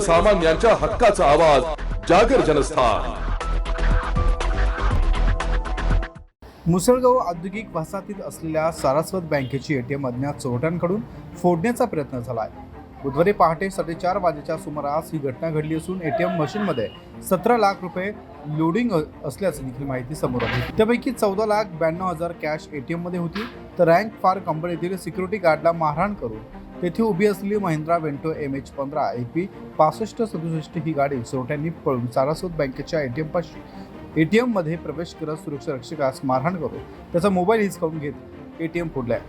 सर्वसामान्यांच्या हक्काचा आवाज जागर जनस्थान. मुसळगाव औद्योगिक वसाहतीत असलेल्या सारस्वत बँकेची एटीएम अज्ञात चोरट्यांकडून फोडण्याचा प्रयत्न झाला आहे बुधवारी पहाटे साडेचार वाजेच्या सुमारास ही घटना घडली असून एटीएम मशीनमध्ये सतरा लाख रुपये लोडिंग असल्याची देखील माहिती समोर आली. त्यापैकी चौदा लाख ब्याण्णव हजार कॅश एटीएममध्ये होती. तर रँक फार कंपनीतील सिक्युरिटी गार्डला मारहाण करून तेथे उभी असलेली महिंद्रा वेंटो एम एच पंधरा ए पी पासष्ट सदुसष्ट ही गाडी चोरट्यांनी पळून सारस्वत बँकेच्या एटीएम पाशी एटीएममध्ये प्रवेश करत सुरक्षा रक्षकास मारहाण करून त्याचा मोबाईल हिसकावून घेत एटीएम फोडलाय.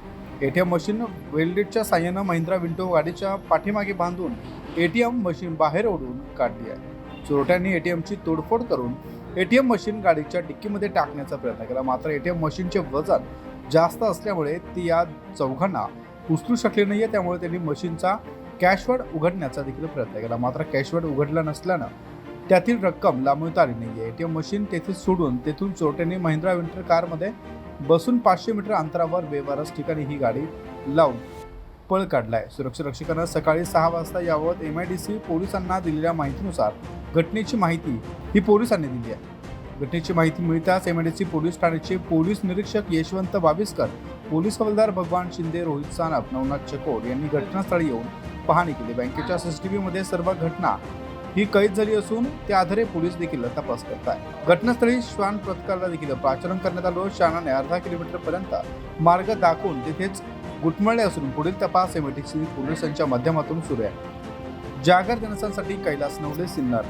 एटीएम मशीन वेल्डेडच्या साह्यानं महिंद्रा विंटो गाडीच्या पाठीमागे बांधून एटीएम मशीन बाहेर ओढून काढली आहे. चोरट्यांनी एटीएमची तोडफोड करून एटीएम मशीन गाडीच्या डिक्कीमध्ये टाकण्याचा प्रयत्न केला. मात्र एटीएम मशीनचे वजन जास्त असल्यामुळे ती या चौघांना उचलू शकले नाही आहे त्यामुळे त्यांनी मशीनचा कॅशवर्ड उघडण्याचा देखील प्रयत्न केला. मात्र कॅशवर्ड उघडला नसल्यानं त्यातील रक्कम लांबवता आली नाही आहे एटीएम मशीन तेथे सोडून तेथून चोरट्यांनी महिंद्रा विंटर कारमध्ये बसून पाचशे मीटर अंतरावर बेवारस ठिकाणी ही गाडी लावून पळ काढलाय. सुरक्षा रक्षकांना सकाळी सहा वाजता याबाबत एम आय डी सी पोलिसांना दिलेल्या माहितीनुसार घटनेची माहिती ही पोलिसांनी दिली आहे. घटनेची माहिती मिळताच M I D C police ठाण्याचे पोलीस निरीक्षक यशवंत बाविस्कर पोलीस हवालदार भगवान शिंदे रोहित सानप नवनाथ चकोर यांनी घटनास्थळी येऊन पाहणी केली. बँकेच्या सीसीटीव्ही मध्ये सर्व घटना ही कैद झाली असून त्या आधारे पोलीस देखील तपास करत आहे घटनास्थळी श्वान पथकाला देखील पाचारण करण्यात आलं श्वानाने अर्धा किलोमीटर पर्यंत मार्ग दाखवून तिथेच गुटमळले असून पुढील तपास एमएटीसी पोलिसांच्या माध्यमातून सुरू आहे. जागर जनसांसाठी कैलास नवले सिन्नर.